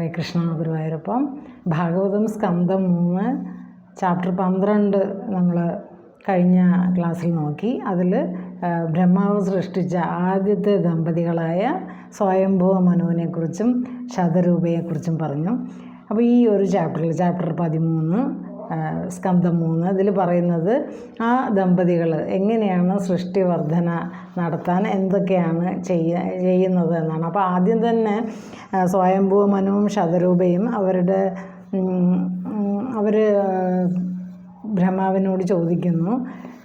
ഹരേ കൃഷ്ണ ഗുരുവായൂരപ്പം. ഭാഗവതം സ്കന്ധം മൂന്ന് ചാപ്റ്റർ പന്ത്രണ്ട് നമ്മൾ കഴിഞ്ഞ ക്ലാസ്സിൽ നോക്കി. അതിൽ ബ്രഹ്മാവ് സൃഷ്ടിച്ച ആദ്യത്തെ ദമ്പതികളായ സ്വയംഭുവ മനുവിനെക്കുറിച്ചും ശതരൂപയെക്കുറിച്ചും പറഞ്ഞു. അപ്പോൾ ഈ ഒരു ചാപ്റ്ററിൽ ചാപ്റ്റർ പതിമൂന്ന് സ്കന്ധം മൂന്ന്. ഇതിൽ പറയുന്നത് ആ ദമ്പതികൾ എങ്ങനെയാണ് സൃഷ്ടിവർധന നടത്താൻ എന്തൊക്കെയാണ് ചെയ്യ ചെയ്യുന്നത് എന്നാണ്. അപ്പോൾ ആദ്യം തന്നെ സ്വയംഭൂ മനുവും ശതരൂപയും അവരുടെ അവർ ബ്രഹ്മാവിനോട് ചോദിക്കുന്നു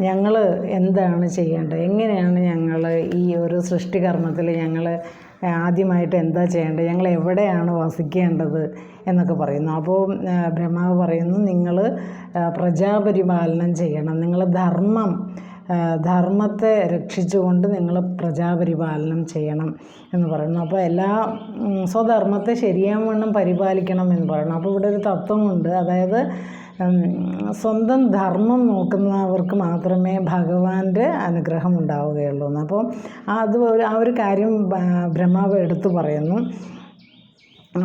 ഞങ്ങൾ എന്താണ് ചെയ്യേണ്ടത്? എങ്ങനെയാണ് ഞങ്ങൾ ഈ ഒരു സൃഷ്ടികർമ്മത്തിൽ ഞങ്ങൾ ആദ്യമായിട്ട് എന്താ ചെയ്യേണ്ടത്? ഞങ്ങൾ എവിടെയാണ് വസിക്കേണ്ടത് എന്നൊക്കെ പറയുന്നു. അപ്പോൾ ബ്രഹ്മാവ് പറയുന്നു നിങ്ങൾ പ്രജാപരിപാലനം ചെയ്യണം. നിങ്ങൾ ധർമ്മം ധർമ്മത്തെ രക്ഷിച്ചുകൊണ്ട് നിങ്ങൾ പ്രജാപരിപാലനം ചെയ്യണം എന്ന് പറയുന്നു. അപ്പോൾ എല്ലാ സ്വധർമ്മത്തെ ശരിയാവണ്ണം പരിപാലിക്കണം എന്ന് പറയുന്നു. അപ്പോൾ ഇവിടെ ഒരു തത്വമുണ്ട്. അതായത് സ്വന്തം ധർമ്മം നോക്കുന്നവർക്ക് മാത്രമേ ഭഗവാന്റെ അനുഗ്രഹം ഉണ്ടാവുകയുള്ളൂ. എന്ന് അപ്പോൾ അത് ആ ഒരു കാര്യം ബ്രഹ്മാവ് എടുത്തു പറയുന്നു.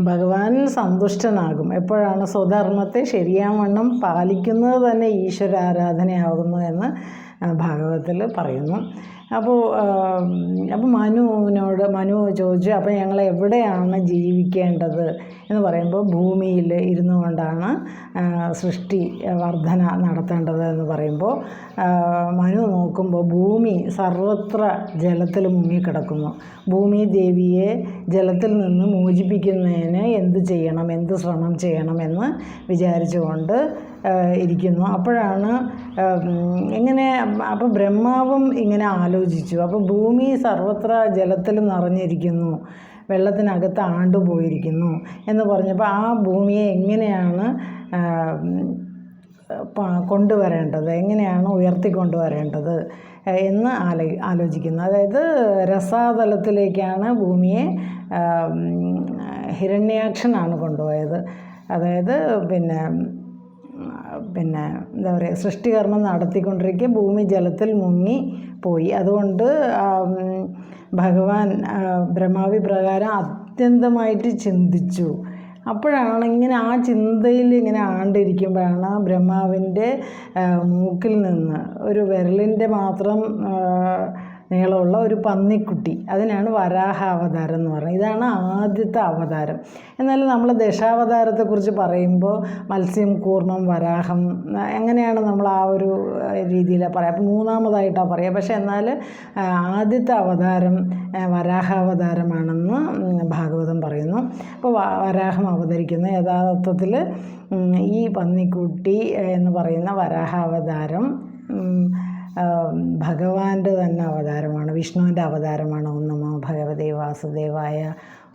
ഭഗവാൻ സന്തുഷ്ടനാകും. എപ്പോഴാണ് സ്വധർമ്മത്തെ ശരിയാവണ്ണം പാലിക്കുന്നത് തന്നെ ഈശ്വര ആരാധനയാകുന്നു എന്ന് ഭാഗവതത്തിൽ പറയുന്നു. അപ്പോൾ അപ്പോൾ മനുവിനോട് മനു ചോദിച്ചു അപ്പോൾ ഞങ്ങൾ എവിടെയാണ് ജീവിക്കേണ്ടത്? എന്ന് പറയുമ്പോൾ ഭൂമിയിൽ ഇരുന്നു കൊണ്ടാണ് സൃഷ്ടി വർധന നടത്തേണ്ടത് എന്ന് പറയുമ്പോൾ മനു നോക്കുമ്പോൾ ഭൂമി സർവത്ര ജലത്തിൽ മുങ്ങിക്കിടക്കുന്നു. ഭൂമി ദേവിയെ ജലത്തിൽ നിന്ന് മോചിപ്പിക്കുന്നതിന് എന്ത് ചെയ്യണം എന്ത് ശ്രമം ചെയ്യണമെന്ന് വിചാരിച്ചുകൊണ്ട് ഇരിക്കുന്നു. അപ്പോഴാണ് ഇങ്ങനെ അപ്പോൾ ബ്രഹ്മാവും ഇങ്ങനെ ആലോചിച്ചു. അപ്പോൾ ഭൂമി സർവത്ര ജലത്തിൽ നിറഞ്ഞിരിക്കുന്നു. വെള്ളത്തിനകത്ത് ആണ്ടുപോയിരിക്കുന്നു എന്ന് പറഞ്ഞപ്പോൾ ആ ഭൂമിയെ എങ്ങനെയാണ് കൊണ്ടുവരേണ്ടത്? എങ്ങനെയാണ് ഉയർത്തിക്കൊണ്ടുവരേണ്ടത്? എന്ന് ആലോ ആലോചിക്കുന്നു. അതായത് രസാതലത്തിലേക്കാണ് ഭൂമിയെ ഹിരണ്യാക്ഷനാണ് കൊണ്ടുപോയത്. അതായത് പിന്നെ പിന്നെ എന്താ പറയുക സൃഷ്ടികർമ്മം നടത്തിക്കൊണ്ടിരിക്കെ ഭൂമി ജലത്തിൽ മുങ്ങി പോയി. അതുകൊണ്ട് ഭഗവാൻ ബ്രഹ്മാവി പ്രകാരം അത്യന്തമായിട്ട് ചിന്തിച്ചു. അപ്പോഴാണ് ഇങ്ങനെ ആ ചിന്തയിൽ ഇങ്ങനെ ആണ്ടിരിക്കുമ്പോഴാണ് ബ്രഹ്മാവിന്റെ മൂക്കിൽ നിന്ന് ഒരു വിരലിന്റെ മാത്രം നീളമുള്ള ഒരു പന്നിക്കുട്ടി. അതിനാണ് വരാഹ അവതാരം എന്ന് പറയുന്നത്. ഇതാണ് ആദ്യത്തെ അവതാരം. എന്നാൽ നമ്മൾ ദശാവതാരത്തെക്കുറിച്ച് പറയുമ്പോൾ മത്സ്യം കൂർമ്മം വരാഹം എങ്ങനെയാണ് നമ്മൾ ആ ഒരു രീതിയിൽ പറയാം അപ്പം മൂന്നാമതായിട്ടാണ് പറയുക. പക്ഷേ എന്നാൽ ആദ്യത്തെ അവതാരം വരാഹാവതാരമാണെന്ന് ഭാഗവതം പറയുന്നു. അപ്പോൾ വരാഹം അവതരിക്കുന്ന. യഥാർത്ഥത്തിൽ ഈ പന്നിക്കുട്ടി എന്ന് പറയുന്ന വരാഹ അവതാരം ഭഗവാന്റെ തന്നെ അവതാരമാണ് വിഷ്ണുവിന്റെ അവതാരമാണ്. ഓം നമോ ഭഗവതേ വാസുദേവായ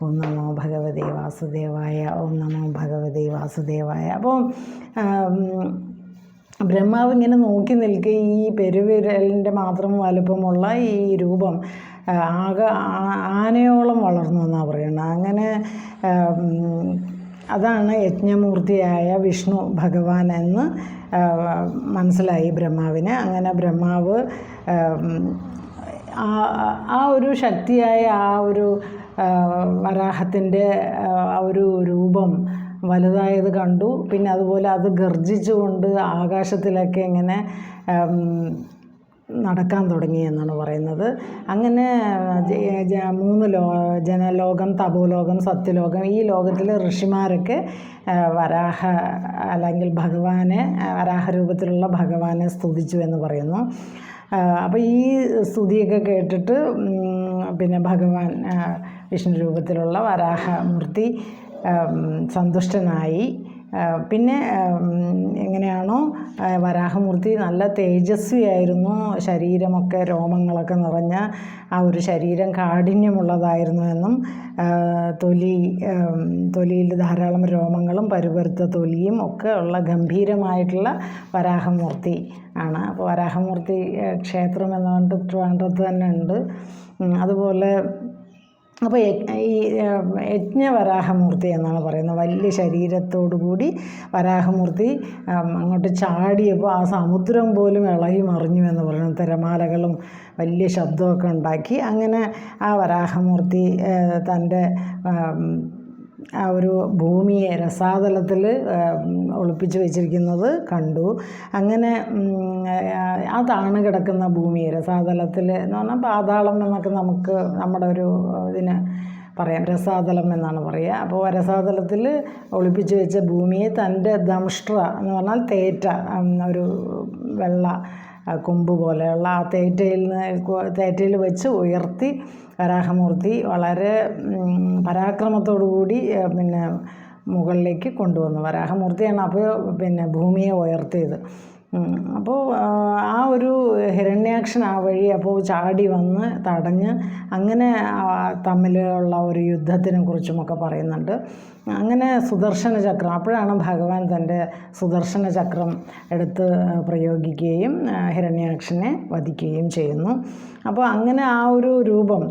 ഓം നമോ ഭഗവതേ വാസുദേവായ ഓം നമോ ഭഗവതേ വാസുദേവായ. അപ്പോൾ ബ്രഹ്മാവ് ഇങ്ങനെ നോക്കി നിൽക്കുക ഈ പെരുവിരലിന്റെ മാത്രം വലുപ്പമുള്ള ഈ രൂപം ആകെ ആനയോളം വളർന്നു എന്നാണ് പറയുന്നത്. അങ്ങനെ അതാണ് യജ്ഞമൂർത്തിയായ വിഷ്ണു ഭഗവാൻ എന്ന് മനസ്സിലായി ബ്രഹ്മാവിന്. അങ്ങനെ ബ്രഹ്മാവ് ആ ഒരു ശക്തിയായ ആ ഒരു വരാഹത്തിന്റെ ആ ഒരു രൂപം വലുതായത് കണ്ടു. പിന്നെ അതുപോലെ അത് ഗർജിച്ചുകൊണ്ട് ആകാശത്തിലൊക്കെ ഇങ്ങനെ നടക്കാൻ തുടങ്ങി എന്നാണ് പറയുന്നത്. അങ്ങനെ മൂന്ന് ലോ ജനലോകം തപോലോകം സത്യലോകം ഈ ലോകത്തിലെ ഋഷിമാരൊക്കെ വരാഹ അല്ലെങ്കിൽ ഭഗവാനെ വരാഹ രൂപത്തിലുള്ള ഭഗവാനെ സ്തുതിച്ചു എന്ന് പറയുന്നു. അപ്പോൾ ഈ സ്തുതിയൊക്കെ കേട്ടിട്ട് പിന്നെ ഭഗവാൻ വിഷ്ണു രൂപത്തിലുള്ള വരാഹമൂർത്തി സന്തുഷ്ടനായി. പിന്നെ എങ്ങനെയാണോ വരാഹമൂർത്തി നല്ല തേജസ്വിയായിരുന്നു. ശരീരമൊക്കെ രോമങ്ങളൊക്കെ നിറഞ്ഞ ആ ഒരു ശരീരം കാഠിന്യമുള്ളതായിരുന്നു എന്നും തൊലി തൊലിയിൽ ധാരാളം രോമങ്ങളും പരുപരുത്ത തൊലിയും ഒക്കെ ഉള്ള ഗംഭീരമായിട്ടുള്ള വരാഹമൂർത്തി ആണ്. അപ്പോൾ വരാഹമൂർത്തി ക്ഷേത്രം എന്ന് പറഞ്ഞിട്ട് ട്രിവാൻഡ്രത്ത് തന്നെ ഉണ്ട്. അതുപോലെ അപ്പോൾ ഈ യജ്ഞവരാഹമൂർത്തി എന്നാണ് പറയുന്നത്. വലിയ ശരീരത്തോടു കൂടി വരാഹമൂർത്തി അങ്ങോട്ട് ചാടിയപ്പോൾ ആ സമുദ്രം പോലും ഇളകി മറിഞ്ഞു എന്ന് പറയുന്നത് തിരമാലകളും വലിയ ശബ്ദമൊക്കെ ഉണ്ടാക്കി അങ്ങനെ ആ വരാഹമൂർത്തി തന്റെ ആ ഒരു ഭൂമിയെ രസാതലത്തിൽ ഒളിപ്പിച്ച് വെച്ചിരിക്കുന്നത് കണ്ടു. അങ്ങനെ ആ താണ് കിടക്കുന്ന ഭൂമിയെ രസാതലത്തിൽ എന്ന് പറഞ്ഞാൽ പാതാളം എന്നൊക്കെ നമുക്ക് നമ്മുടെ ഒരു ഇതിന് പറയാം. രസാതലം എന്നാണ് പറയുക. അപ്പോൾ രസാതലത്തിൽ ഒളിപ്പിച്ച് വെച്ച ഭൂമിയെ തന്റെ ദംഷ്ട്ര എന്ന് പറഞ്ഞാൽ തേറ്റ ഒരു വെള്ള കൊമ്പ് പോലെയുള്ള ആ തേറ്റയിൽ തേറ്റയിൽ വെച്ച് ഉയർത്തി വരാഹമൂർത്തി വളരെ പരാക്രമത്തോടുകൂടി പരാക്രമത്തോടു കൂടി പിന്നെ മുകളിലേക്ക് കൊണ്ടുവന്നു. വരാഹമൂർത്തിയാണ് അപ്പോൾ പിന്നെ ഭൂമിയെ ഉയർത്തിയത്. അപ്പോൾ ആ, ഒരു ഹിരണ്യാക്ഷൻ ആ വഴി അപ്പോൾ ചാടി വന്ന് തടഞ്ഞ് അങ്ങനെ തമ്മിലുള്ള ഒരു യുദ്ധത്തിനെ കുറിച്ചുമൊക്കെ പറയുന്നുണ്ട്. അങ്ങനെ സുദർശന ചക്രം അപ്പോഴാണ് ഭഗവാൻ തന്റെ സുദർശന ചക്രം എടുത്ത് പ്രയോഗിക്കുകയും ഹിരണ്യാക്ഷനെ വധിക്കുകയും ചെയ്യുന്നു. അപ്പോൾ അങ്ങനെ ആ ഒരു രൂപം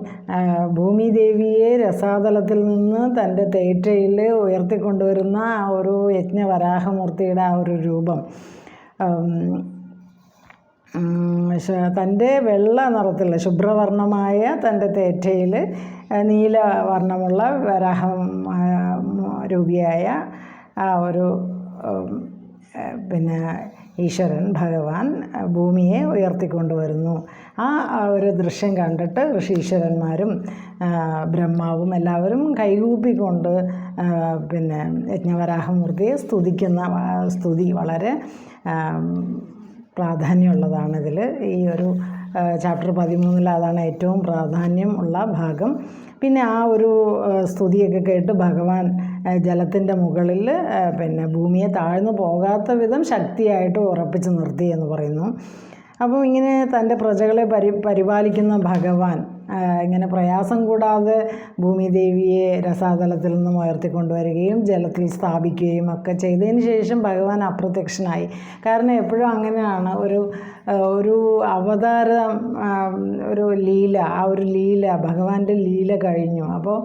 ഭൂമിദേവിയെ രസാതലത്തിൽ നിന്ന് തന്റെ തേറ്റയിൽ ഉയർത്തിക്കൊണ്ടുവരുന്ന ആ ഒരു യജ്ഞവരാഹമൂർത്തിയുടെ ആ ഒരു രൂപം തന്റെ വെള്ള നിറത്തിലുള്ള ശുഭ്രവർണമായ തന്റെ തേറ്റയിൽ നീല വർണമുള്ള വരാഹ രൂപിയായ ആ ഒരു പിന്നെ ഈശ്വരൻ ഭഗവാൻ ഭൂമിയെ ഉയർത്തിക്കൊണ്ടുവരുന്നു. ആ ഒരു ദൃശ്യം കണ്ടിട്ട് ഋഷീശ്വരന്മാരും ബ്രഹ്മാവും എല്ലാവരും കൈകൂപ്പിക്കൊണ്ട് പിന്നെ യജ്ഞവരാഹമൂർത്തിയെ സ്തുതിക്കുന്ന സ്തുതി വളരെ പ്രാധാന്യമുള്ളതാണ് ഇതിൽ ഈ ഒരു ചാപ്റ്റർ പതിമൂന്നിൽ അതാണ് ഏറ്റവും പ്രാധാന്യം ഉള്ള ഭാഗം. പിന്നെ ആ ഒരു സ്തുതിയൊക്കെ കേട്ട് ഭഗവാൻ ജലത്തിന്റെ മുകളിൽ പിന്നെ ഭൂമിയെ താഴ്ന്നു പോകാത്ത വിധം ശക്തിയായിട്ട് ഉറപ്പിച്ച് നിർത്തി എന്ന് പറയുന്നു. അപ്പോൾ ഇങ്ങനെ തന്റെ പ്രജകളെ പരി പരിപാലിക്കുന്ന ഭഗവാൻ ഇങ്ങനെ പ്രയാസം കൂടാതെ ഭൂമിദേവിയെ രസാതലത്തിൽ നിന്നും ഉയർത്തിക്കൊണ്ടുവരികയും ജലത്തിൽ സ്ഥാപിക്കുകയും ഒക്കെ ചെയ്തതിന് ശേഷം ഭഗവാൻ അപ്രത്യക്ഷനായി. കാരണം എപ്പോഴും അങ്ങനെയാണ്. ഒരു ഒരു അവതാരം ഒരു ലീല ആ ഒരു ലീല ഭഗവാന്റെ ലീല കഴിഞ്ഞു. അപ്പോൾ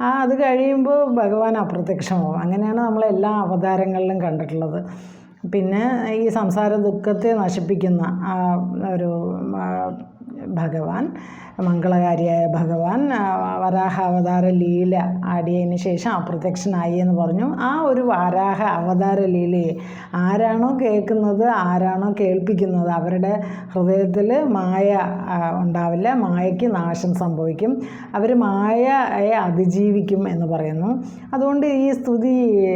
ആ അത് കഴിയുമ്പോൾ ഭഗവാൻ അപ്രത്യക്ഷമാവും. അങ്ങനെയാണ് നമ്മൾ എല്ലാ അവതാരങ്ങളിലും കണ്ടിട്ടുള്ളത്. പിന്നെ ഈ സംസാര ദുഃഖത്തെ നശിപ്പിക്കുന്ന ആ ഒരു ഭഗവാൻ മംഗളകാരിയായ ഭഗവാൻ വരാഹ അവതാര ലീല ആടിയതിന് ശേഷം അപ്രത്യക്ഷനായി എന്ന് പറഞ്ഞു. ആ ഒരു വരാഹ അവതാര ലീലയെ ആരാണോ കേൾക്കുന്നത് ആരാണോ കേൾപ്പിക്കുന്നത് അവരുടെ ഹൃദയത്തിൽ മായ ഉണ്ടാവില്ല. മായയ്ക്ക് നാശം സംഭവിക്കും. അവർ മായയെ അതിജീവിക്കും എന്ന് പറയുന്നു. അതുകൊണ്ട് ഈ സ്തുതി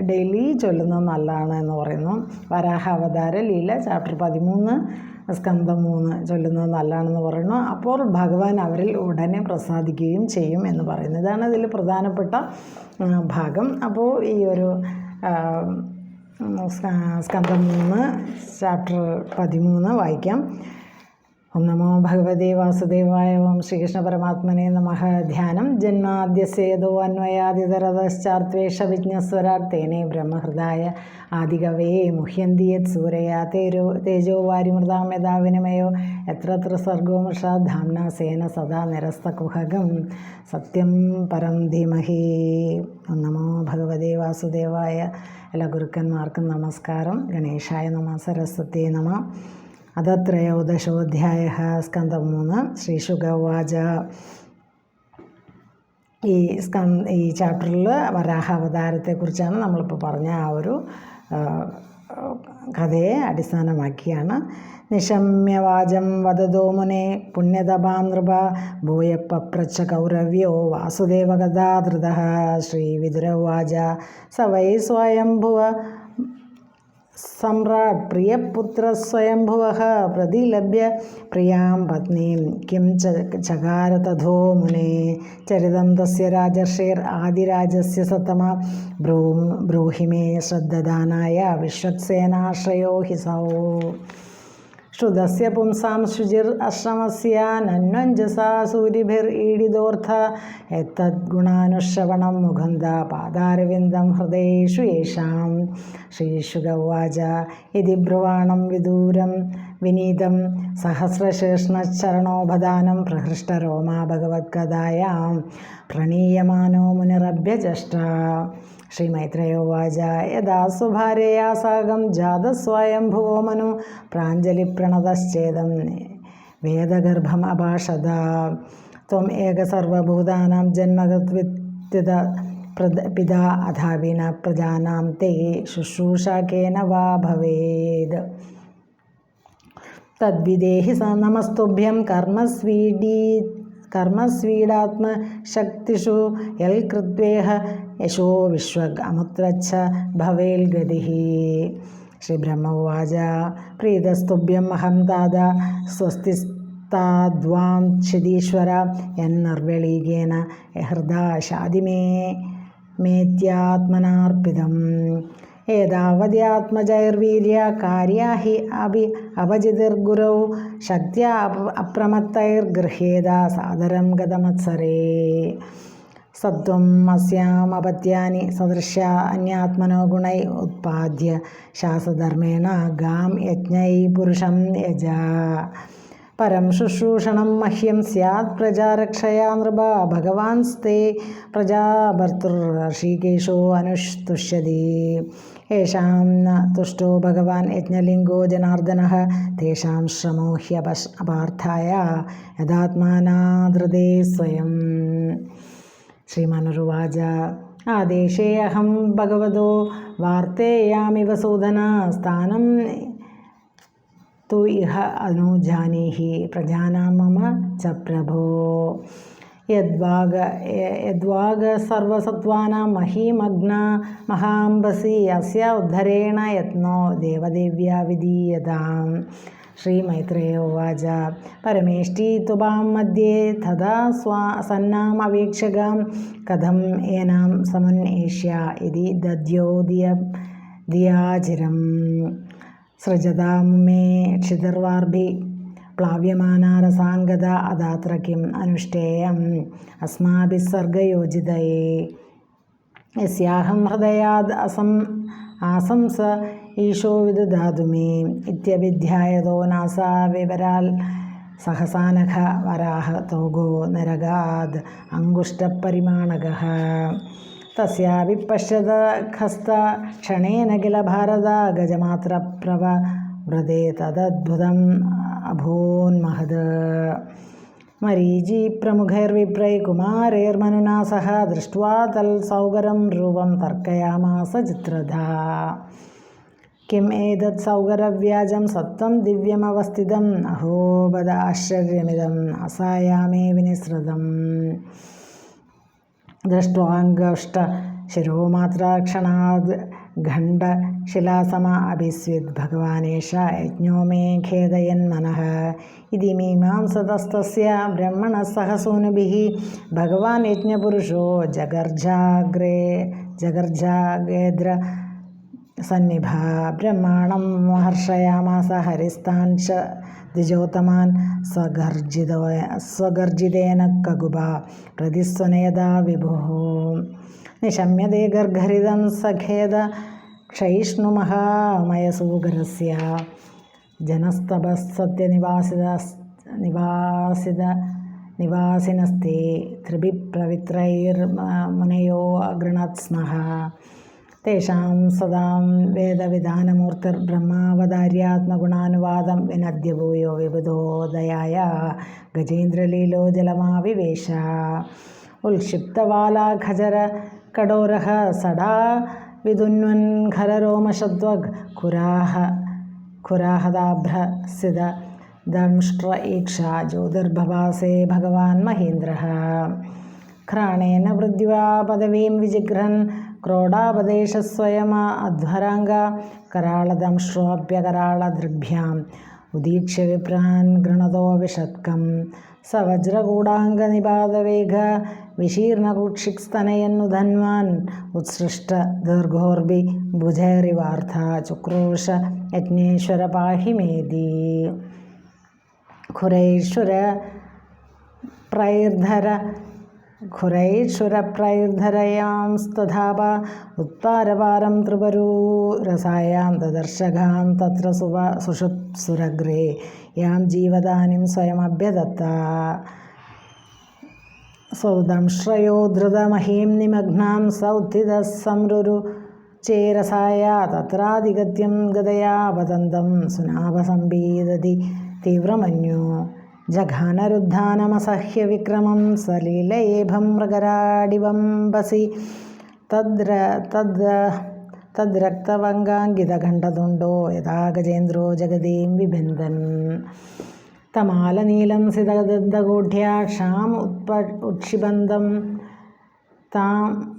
ഡെയിലി ചൊല്ലുന്നത് നല്ലതാണ് എന്ന് പറയുന്നു. വരാഹ അവതാര ലീല ചാപ്റ്റർ പതിമൂന്ന് സ്കന്ധം മൂന്ന് ചൊല്ലുന്നത് നല്ലതാണെന്ന് പറയുന്നു. അപ്പോൾ ഭഗവാൻ അവരിൽ ഉടനെ പ്രസാദിക്കുകയും ചെയ്യും എന്ന് പറയുന്നത് ഇതാണ് ഇതിൽ പ്രധാനപ്പെട്ട ഭാഗം. അപ്പോൾ ഈ ഒരു സ്കന്ധം മൂന്ന് ചാപ്റ്റർ പതിമൂന്ന് വായിക്കാം. ഓം നമോ ഭഗവതി വാസുദേവായ ഓം ശ്രീകൃഷ്ണ പരമാത്മനെ നമഃ. ധ്യാനം ജന്മാദ്യസേതോ അന്വയാദിതരതശ്ചാർത്തേഷ വിജ്ഞസ്വരാട് തേനേ ബ്രഹ്മഹൃദായ ആദികവേ മുഹ്യന്തിയത് സൂരയാ തേരോ തേജോ വാരിമൃതാം യഥാ വിനിമയോ എത്ര എത്ര സർഗോ മൃഷാ ധാംന സേന സദാ നിരസ്തകുഹകം. സത്യം പരം ധീമഹി. ഓം നമോ ഭഗവതി വാസുദേവായ എല്ലാ ഗുരുക്കന്മാർക്കും നമസ്കാരം. ഗണേശായ നമ. സരസ്വതി നമ. അധത്രയോദശോധ്യായ സ്കന്ധം മൂന്ന് ശ്രീശുഗവാച. ഈ സ്ക ഈ ചാപ്റ്ററിൽ വരാഹ അവതാരത്തെക്കുറിച്ചാണ് നമ്മളിപ്പോൾ പറഞ്ഞ ആ ഒരു കഥയെ അടിസ്ഥാനമാക്കിയാണ്. നിശമ്യവാചം വദതോ മുനെ പുണ്യതപാം നൃപ ഭൂയപ്പപ്രച്ച കൗരവ്യോ വാസുദേവകഥാധൃത ശ്രീവിതുരവാച സ വൈ സ്വയംഭുവ सम्राट प्रियपुत्र स्वयंभुव प्रतिलभ्य प्रिया पत्नी किं च चकार तथो मुने। चरित तस्य आदिराज से सतमा। ब्रूम ब्रूहि मे श्रद्धदानाय विश्वक्सेनाश्रयो हिसौ ശ്രുതസ്യ പുംസാം ശുചിർ അശ്രമസ്യ നന്വഞ്ജസാ സൂരിഭിർഈഡിതോർത്ഥ എത്തദ്ഗുണാനുശ്രവണം മുഖന്ത പാദാരവിന്ദം ഹൃദയേഷു യേഷാം. ശ്രീശുക ഉവാച ഇതി ബ്രുവാണം വിദൂരം വിനീതം സഹസ്രശേഷ്ണചരണോപദാനം പ്രഹൃഷ്ടരോമാ ഭഗവത്കഥായാം. പ്രണീയമാനോ മുനിരഭ്യജഷ്ട. ശ്രീമൈത്രയോവാച യഥാ സ്വഭാര്യയാ സാകം ജാതസ്വയംഭുവോ മനു പ്രാഞ്ജലിപ്രണതശ്ചേദം വേദഗർഭം അഭാഷത ത്വം ഏക സർവഭൂതാനാം പ്രദ പിതാ അധാവിന പ്രജാനാം തേ ശുശ്രൂഷകേന വാ ഭവേത്. തദ്വിദേഹി സ നമസ്തുഭ്യം കർമ്മസ്വീഡീ कर्मस्वीडात्म शक्तिषु यल् कृत्वेह यशो विश्वगमुत्रच्छ भवेल् गतिः श्रीब्रह्म उवाच प्रीतस्तुभ्यमहं दादा स्वस्ति ताद्वां क्षिदीश्वर यन्नर्वलीगेन हृदा शादिमे मेत्यात्मनार्पितम्। ഏതാവദ്യാത്മജൈർവീര്യ കാര്യാ ഹി അഭി അപജിതിർഗുരൗ ശക്തിയ അപ്രമത്തൈർഗൃഹ്യേത സാദരം ഗതമത്സരേ. സത്വം അസ്യാമപത്യാനി സദൃശ അന്യാത്മനോ ഗുണൈ ഉത്പാദ്യ ശാസധർമ്മേണ ഗാം യജ്ഞൈ പുരുഷം യജ. പരം ശുശ്രൂഷണം മഹ്യം സ്യാത് പ്രജാരക്ഷയാ നൃപ ഭഗവാൻസ്തേ പ്രജാഭർത്തൃർഷികേശോ അനുഷ്തുഷ്യതി യേഷാം ന തുഷ്ടോ ഭഗവാൻ യജ്ഞലിംഗോ ജനാർദ്ദന തേഷാം ശ്രമോ ഹ്യപശ് അപാർത്ഥായ യഥാത്മാനാദൃതേ സ്വയം ശ്രീമനുരുവാച ആദേശേ അഹം ഭഗവതോ വാർത്തേയാമിവ സൂദന സ്ഥാനം തു ഇഹ അനുജാനീഹി പ്രജാനാം മമ ച പ്രഭോ यद्वाग यद्वाग सर्वसत्त्वानां महीमग्ना महाम्बसी अस्य उद्धरेण यत्नो देवदेव्या विधीयता श्री मैत्रेय उवाच। परमेष्टि तुबां मध्ये तदा स्वा सन्नाम् अवीक्षगां कथम् एनां समुन्नेष्या इति दद्यो दिय दियाजिरं सृजतां मे क्षितर्वार्भि പ്ലാവ്യമാനാരസാംഗത അതാത്ര കിം അനുഷ്ഠേയം. അസ്മാഭിः സർഗയോജിതയേ. യസ്യാഹം ഹൃദയാദ് അസം ആസംസ ഈശോ വിദുധാതുമേ ഇത്യവിധ്യായതോ നാസാ വിവരാൽ സഹസാനഖ വരാഹ തോഗോ നരകാദ് അങ്കുഷ്ടപരിമാണക. തസ്യാപി പശ്യത ഖസ്ത ക്ഷണേന കില ഭാരത ഗജമാത്രപ്രവ വ്രതേ തദദ്ഭുതം അഭൂന്മഹത് മരീചി പ്രമുഖൈർവിപ്രൈ കുമാരൈർമനുനാ സഹ ദൃഷ്ട്വാ തൽ സൗകരം രൂപം തർക്കയാമാസ ചിത്രധ. കിം ഏതത് സൗകരവ്യാജം സത്വം ദിവ്യമവസ്ഥിതം അഹോബദ ആശ്ചര്യമിതം അസായാമേ വിനിസൃതം ദൃഷ്ട്വാംഗഷ്ട ശിരോമാത്രാക്ഷണാത് घण्डशिलासमाभिस्विद् भगवानेश यज्ञो मे खेदयन्मनः। इति मीमांसतस्तस्य ब्रह्मणः सह सूनुभिः भगवान् यज्ञपुरुषो जगर्जाग्रे जगर्जागेद्र सन्निभा ब्रह्माणं हर्षयामास हरिस्तान् च स्वगर्जित स्वगर्जितो स्वगर्जितेन कगुबा। प्रतिस्वनयदा विभुः। നിശമ്യതേ ഗർഗരിതം സഖേദ ക്ഷയിഷ്ണുമഹാമയസൂകരസ്യ ജനസ്തപസത്യനിവാസിത നിവാസിത നിവാസിനസ്തേ ത്രിഭിപ്രവിത്രൈർമുനയോ അഗൃണത് സ്മഃ തേഷാം സദാം വേദവിധാനമൂർത്തിർബ്രഹ്മാവതാര്യാത്മഗുണാനുവാദം വിനദ്യഭൂയോ വിബുധോദയായ ഗജേന്ദ്രലീലോ ജലമാവിവേശ. ഉൽക്ഷിപ്തവാലാഖജര കടോരഹ സടാ വിദുന്വൻ ഖരരോമശദ്വഗ് ഖുരാഹ ഖുരാഹദാഭ്ര സ്ഥിത ദംഷ്ട്ര ഈക്ഷ ജ്യോതിർഭവാസേ ഭഗവാൻ മഹീന്ദ്ര ഘ്രാണേന വൃദ്ധ്വാ പദവീം വിജിഗ്രഹൻ ക്രോഡാപദേശസ്വയമാ അധ്വരാംഗ കരാളദംഷ്ട്രോപ്യകരാളദൃഭ്യാം उदीक्ष्य विभ्रान् गृणतोऽविषत्कं स वज्रगूढाङ्गनिपादवेग विशीर्णकुक्षिक्स्तनयन्नुधन्वान् उत्सृष्ट दीर्घोर्भिभुजैरिवार्था चुक्रोश यज्ञेश्वर पाहि मेदी। खुरैश्वर प्रैर्धर ഖുരൈക്ഷുരപ്രൈർധരയാംസ്തഥാപ ഉത്പാരപാരം ത്രിപരൂരസായാം ദദർശകാം തത്ര സുവ സുഷുപ്സുരഗ്രേ യാം ജീവദാനിം സ്വയമഭ്യദത്ത സൗദംശ്രയോ ധൃതമഹീം നിമഗ്നാം സൗദ്ധിതസംരുരു ചേരസായ തത്രാധിഗത്യം ഗതയാ വദന്തം സുനാഭസംപീദതി തീവ്രമന്യോ. ജഘാനരുദ്ധാനമസഹ്യവിക്രമം സലീലയേഭം മൃഗരാടിവംബസി തദ്ര തദ് തദ്രക്തവങ്കാങ്കിതഖണ്ഡതുണ്ടോ യഥാ ഗജേന്ദ്രോ ജഗതീം വിബന്ധൻ തമാലനീലം സിതദന്തഗൂഢ്യാ ക്ഷാം ഉത്പ ഉക്ഷിബന്ധം താം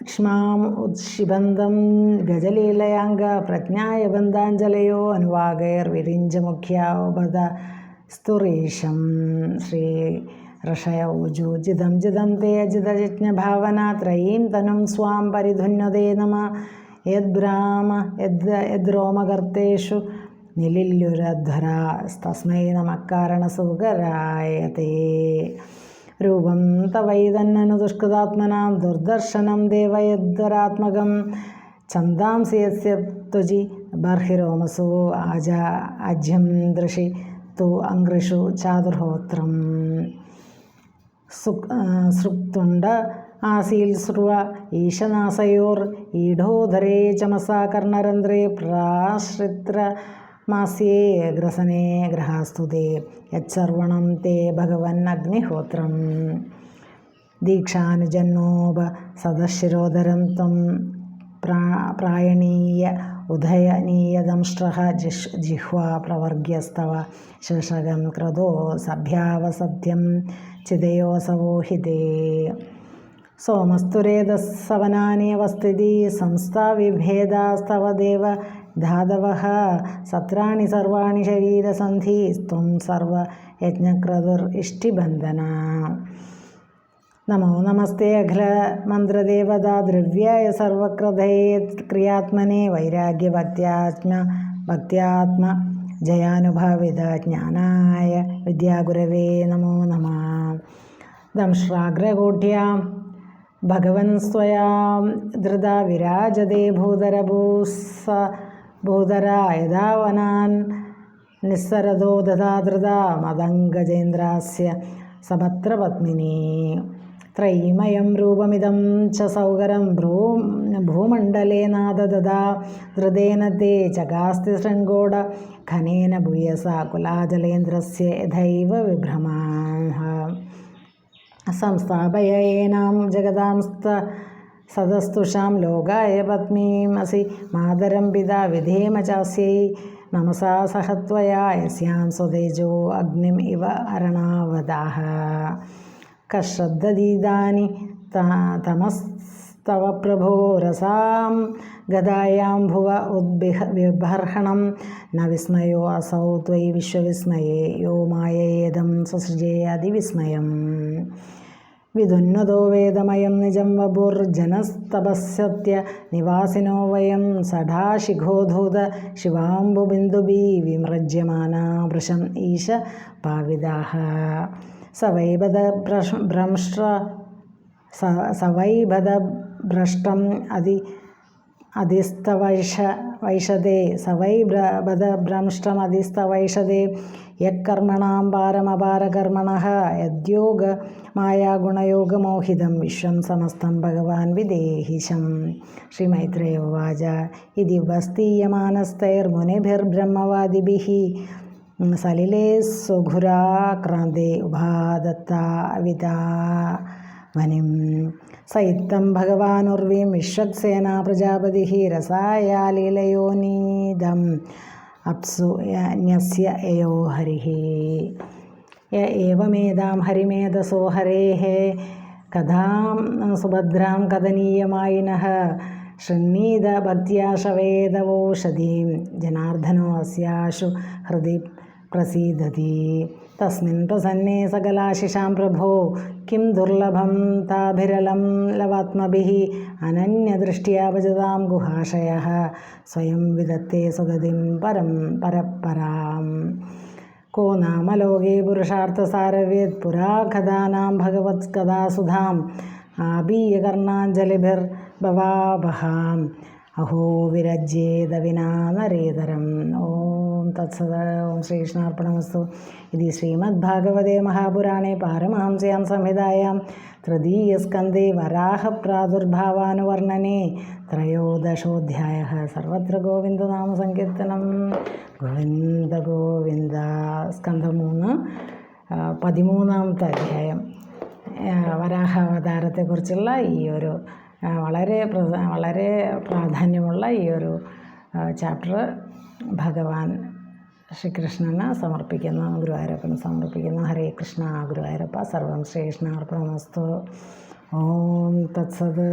ക്ഷ്മാം ഉത്ക്ഷിബന്ധം ഗജലീലയാംഗ പ്രജ്ഞായ ബന്ധാഞ്ജലയോ അനുവാഗൈർവിരിഞ്ചമുഖ്യാവപദ സ്തുരീശം ശ്രീ ഋഷയ ഊജു ജിതം ജിതം തേ ജിതയജ്ഞഭാവന ത്രയീം തനും സ്വാം പരിധുന്നതേ നമ യദ്ബ്രാമ യദ് യദ്രോമകർത്തേഷു നിലില്ലുരധ്വരാസ്തസ്മൈ നമക്കാരണസുഖരായ തേ രൂപം തവൈതന്നനു ദുഷ്കൃതാത്മനാം ദുർദർശനം ദേവയദ്വരാത്മകം ഛന്ദാംസി യസ്യ ത്വജി ബർഹിരോമസു ആജ അജ്യം തു അങ്കൃഷു ചാതുർഹോത്രം സൃക്തുണ്ട ആസീൽ സ്രുവ ഈശനാസയോർ ഈഢോധരേ ചമസാ കർണരന്ധ്രേ പ്രാശ്രിത്ര മാസ്യേ ഗ്രസനേ ഗ്രഹാസ്തുതേ യച്ചർവണം തേ ഭഗവൻ അഗ്നിഹോത്രം ദീക്ഷാനുജന്നോപ സദശിരോധരം ത്വം പ്രാ പ്രായണീയ उदयनीयदंष्ट्रः जिष् जिह्वा प्रवर्ग्यस्तव शीर्षकं क्रतो सभ्यावसत्यं चिदयोऽसवो हि ते सोमस्तुरेदस्सवनानेवस्थिति संस्थाविभेदास्तव देव धाधवः सत्राणि सर्वाणि शरीरसन्धिस्त्वं सर्वयज्ञक्रतुर् इष्टिबन्धना नमो नमस्ते अखिलमन्त्रदेवता द्रव्याय सर्वकृतये क्रियात्मने वैराग्यभक्त्या भक्त्यात्म, जयानुभावितज्ञानाय। विद्यागुरवे नमो नम। दंश्राग्रकोट्यां भगवन् स्वया धृता विराजते भूधरभूस भूधरायधावनान् निःसरदो दधा धृता मदङ्गजेन्द्रास्य समत्रपत्मिनी സപത്രപത്മിനി ത്രൈമയം രൂപമിതം ച സൗകരം ഭ്രൂ ഭൂമണ്ഡലേ നാദദാ ധൃതേന തേ ചകാസ്തി ശൃംഗോട. ഖനേന ഭൂയസ കുലാജലേന്ദ്രസ്യ യഥൈവ വിഭ്രമാः സംസ്ഥാപയേനാം ജഗതാംസ്ത സദസ്തുഷാം ലോകായ പത്മീമസി മാതരം പിത വിധേമ ചാസ്യൈ. നമസാ സഹത്വയാ യസ്യാം സ്വതേജോ അഗ്നിം ഇവ അരണാവതാഹ. കശ്രദ്ധതീതാനി തമസ്തവ പ്രഭോ രസാം ഗതായാം ഭുവ ഉദ്ബിഹ വിബർഹണം ന വിസ്മയോ അസൗ ത്വയി വിശ്വവിസ്മയേ യോ മായേദം സസൃജേ അതിവിസ്മയം. വിധുന്നതോ വേദമയം നിജം വപുർജനസ്തപസ്യത്യ നിവാസിനോ വയം സഡാശിഖോധൂത ശിവാംബുബിന്ദുബി വിമൃജ്യമാനാ വൃഷം ഈശ പാവിതാഹ. സവൈബദ ഭ്രംഷ്ട്ര സവൈബദ ഭ്രഷ്ടം അതി അധിസ്തവൈഷ വൈഷതേ സവൈ ബദഭ്രംഷ്ടം അധിസ്തവൈഷതേ യക്കർമ്മണാം പാരമപാരകർമ്മണ യദ്യോഗ മായാ ഗുണയോഗമോഹിതം വിശ്വം സമസ്തം ഭഗവാൻ വിദേഹിശം. ശ്രീ മൈത്രേയോവാച ഇതി വസ്തീയമാനസ്തൈർമുനിഭിർബ്രഹ്മവാദിഭിः സലിലേ സുഘുരാക്രാന്തേ ഉപാദത്ത വനിം. സയിത്തം ഭഗവാനുർവീം വിശ്വക്സേനാ പ്രജാപതി രസായാലീലയോനീതം അപ്സു ന്യസ്യ യയോ ഹരി. ഏവമേതാം ഹരിമേധസോ ഹരേ. കഥാം സുഭദ്രാം കഥനീയമായിനഃ. ശൃണ്ണീത ഭക്തിയാശവേദവോഷധീം ജനാർദ്ദനോ അസ്യാശു ഹൃദി പ്രസീദതി തസ്മിൻ പ്രസന്നേ സകലാശിഷാം പ്രഭോ കിം ദുർലഭം താഭിരലം ലവാത്മഭിः അനന്യദൃഷ്ട്യാ ഭജതാം ഗുഹാശയ സ്വയം വിദത്തെ സുഗതിം പരം പരപ്പരാം को नाम लोके पुरुषार्थसारवेत् पुरा कथानां भगवत्कथासुधाम् आबीयकर्णाञ्जलिभिर्भवाभहाम् അഹോ വിരജ്യേത വിനാ നരേതരം ഓം തത്സദ ഓം ശ്രീകൃഷ്ണാർപ്പണമസ്തു. ഇത് ശ്രീമദ്ഭാഗവതേ മഹാപുരാണേ പാരമഹംസ്യാം സംഹിതായാം തൃതീയസ്കന്ധേ വരാഹപ്രാദുർഭാവാനുവർണനേ. ത്രയോദശോധ്യായ സർവത്ര ഗോവിന്ദനാമസങ്കീർത്തനം. ഗോവിന്ദ ഗോവിന്ദ സ്കന്ധം മൂന്ന് പതിമൂന്നാമത്തെ അധ്യായം. വരാഹ അവതാരത്തെക്കുറിച്ചുള്ള ഈ ഒരു വളരെ വളരെ പ്രാധാന്യമുള്ള ഈ ഒരു ചാപ്റ്റർ ഭഗവാൻ ശ്രീകൃഷ്ണന് സമർപ്പിക്കുന്നു ഗുരുവായൂരപ്പന് സമർപ്പിക്കുന്നു. ഹരേ കൃഷ്ണ ഗുരുവായൂരപ്പ. സർവം ശ്രീകൃഷ്ണാർപ്പണമസ്തു. ഓം തത്സത്.